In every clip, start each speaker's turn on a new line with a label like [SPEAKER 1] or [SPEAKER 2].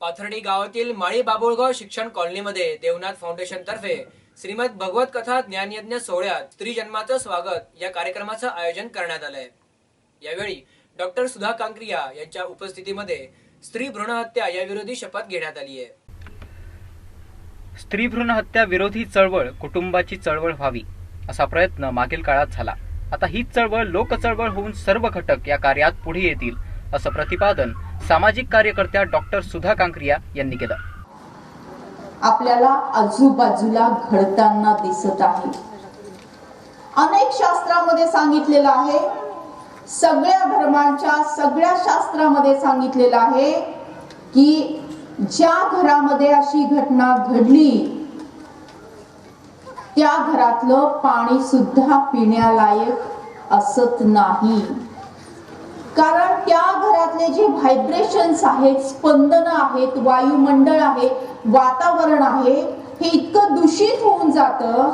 [SPEAKER 1] पाथर्डी गावातील माळी बाबुळगाव शिक्षण कॉलनीमध्ये देवनाथ फाउंडेशन तर्फे श्रीमद भगवत कथा ज्ञानयज्ञ सोहळ्यात स्त्री जन्माचं स्वागत या कार्यक्रमाचं आयोजन करण्यात आलंय. यावेळी डॉक्टर सुधा कांक्रिया यांच्या उपस्थितीमध्ये स्त्री भ्रूण हत्या या विरोधी शपथ घेण्यात आली आहे.
[SPEAKER 2] स्त्री भ्रूण हत्या विरोधी चळवळ कुटुंबाची चळवळ व्हावी असा प्रयत्न मागील काळात झाला. आता हीच चळवळ लोकचळवळ होऊन सर्व घटक या कार्यात पुढे येतील असं प्रतिपादन सामाजिक कार्यकर्त्या डॉक्टर सुधा कांक्रिया यांनी केलं.
[SPEAKER 3] आपल्याला आजूबाजूला घडताना दिसत आहे. अनेक शास्त्रामध्ये सांगितलेलं आहे सगळ्या धर्मांच्या सगळ्या शास्त्रामध्ये सांगितलेलं आहे की ज्या घरामध्ये अशी घटना घडली त्या घरातलं पाणी सुद्धा पिण्यालायक असत नाही. कारण त्या व्हायब्रेशन्स आहेत स्पंदन आहेत वायुमंडळ आहे वातावरण आहे हे इतकं दूषित होऊन जातं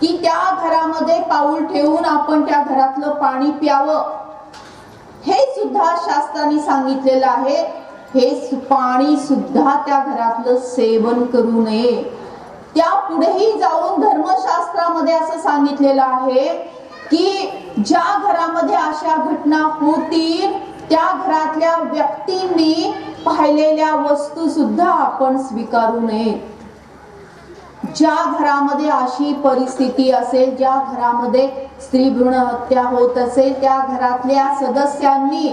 [SPEAKER 3] की त्या घरामध्ये पाऊल ठेवून आपण त्या घरातलं पाणी प्यावं. हे सुद्धा शास्त्राने सांगितलेलं आहे. हे पाणी सुद्धा त्या घरातलं सेवन करू नये. त्या पुढेही जाऊन धर्मशास्त्रामध्ये असं सांगितलेलं आहे की ज्या घरामध्ये अशा घटना होतील त्या घरातल्या व्यक्तींनी पाहिलेल्या वस्तू सुद्धा आपण स्वीकारू नये. ज्या घरामध्ये अशी परिस्थिती असेल ज्या घरामध्ये स्त्री भ्रूण हत्या होत असेल त्या घरातल्या सदस्यांनी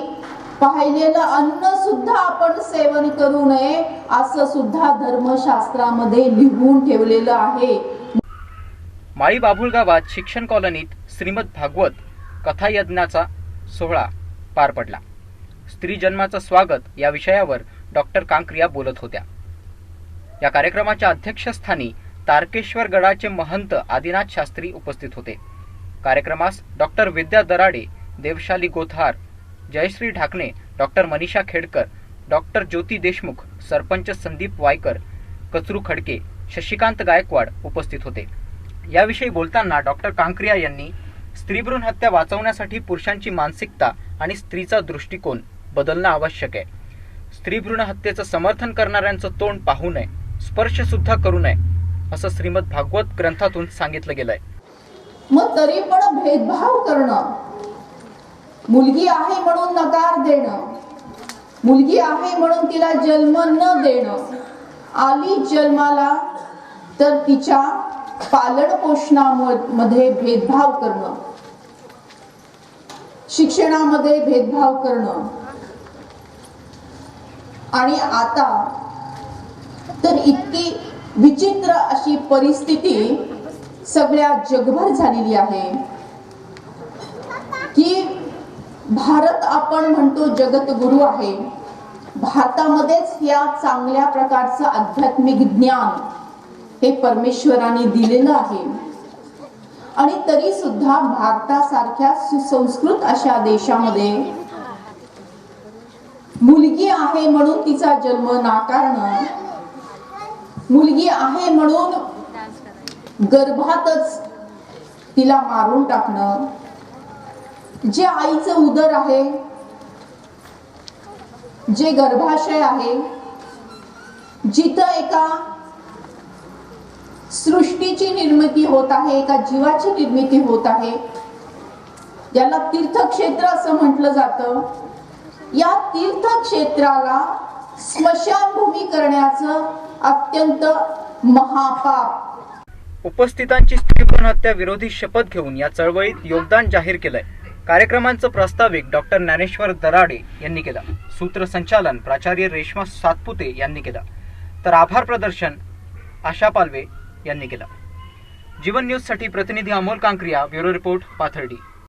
[SPEAKER 3] पाहिलेलं अन्न सुद्धा आपण सेवन करू नये असं सुद्धा धर्मशास्त्रामध्ये लिहून ठेवलेलं आहे.
[SPEAKER 2] माळी बाभुळगावात शिक्षण कॉलनीत श्रीमद भागवत कथायज्ञाचा सोहळा पार पडला. स्त्री जन्माचं स्वागत या विषयावर डॉक्टर कांक्रिया बोलत होत्या. या कार्यक्रमाच्या अध्यक्षस्थानी तारकेश्वर गडाचे महंत आदिनाथ शास्त्री उपस्थित होते. कार्यक्रमास डॉक्टर विद्या दराडे देवशाली गोथार जयश्री ढाकणे डॉक्टर मनीषा खेडकर डॉक्टर ज्योती देशमुख सरपंच संदीप वायकर कचरू खडके शशिकांत गायकवाड उपस्थित होते. याविषयी बोलताना डॉक्टर कांक्रिया यांनी स्त्रीभ्रूण हत्या वाचवण्यासाठी पुरुषांची मानसिकता आणि स्त्रीचा दृष्टिकोन बदलणं आवश्यक आहे. स्त्री भ्रूण हत्येचं समर्थन करणाऱ्यांचं तोंड पाहू नये स्पर्श सुद्धा करू नये असं श्रीमद भागवत ग्रंथातून सांगितलं गेलंय.
[SPEAKER 3] मग तरी पण भेदभाव करणं मुलगी आहे म्हणून नकार देणं मुलगी आहे म्हणून तिला जन्म न देणं आली जन्माला तर तिच्या पालन पोषणामध्ये भेदभाव करणं शिक्षणामध्ये भेदभाव करणं आणि आता तर इतकी विचित्र अशी परिस्थिती सगळ्या जगभर झालेली आहे की भारत आपण म्हणतो जगतगुरु आहे. भारतामध्येच या चांगल्या प्रकारचं आध्यात्मिक ज्ञान हे परमेश्वराने दिलेलं आहे. आणि तरी सुद्धा भारतासारख्या सुसंस्कृत अशा देशामध्ये मुलगी आहे म्हणून तिचा जन्म नाकारणं. मुलगी आहे म्हणून गर्भातच तिला मारून टाकणं. जे आईचं उदर आहे जे गर्भाशय आहे जिथं एका सृष्टीची निर्मिती होत आहे एका जीवाची निर्मिती होत आहे याला तीर्थक्षेत्र असं म्हटलं जातं. या तीर्थक्षेत्राला स्मशानभूमी करण्याचं अत्यंत महापाप.
[SPEAKER 2] उपस्थितांची स्त्रीभ्रूण हत्या विरोधी शपथ घेऊन या चळवळीत योगदान जाहीर केलंय. कार्यक्रमांचं प्रास्ताविक डॉक्टर ज्ञानेश्वर दराडे यांनी केलं. सूत्रसंचालन प्राचार्य रेश्मा सातपुते यांनी केलं. तर आभार प्रदर्शन आशा पालवे यांनी केलं. जीवन न्यूजसाठी प्रतिनिधी अमोल कांक्रिया ब्युरो रिपोर्ट पाथर्डी.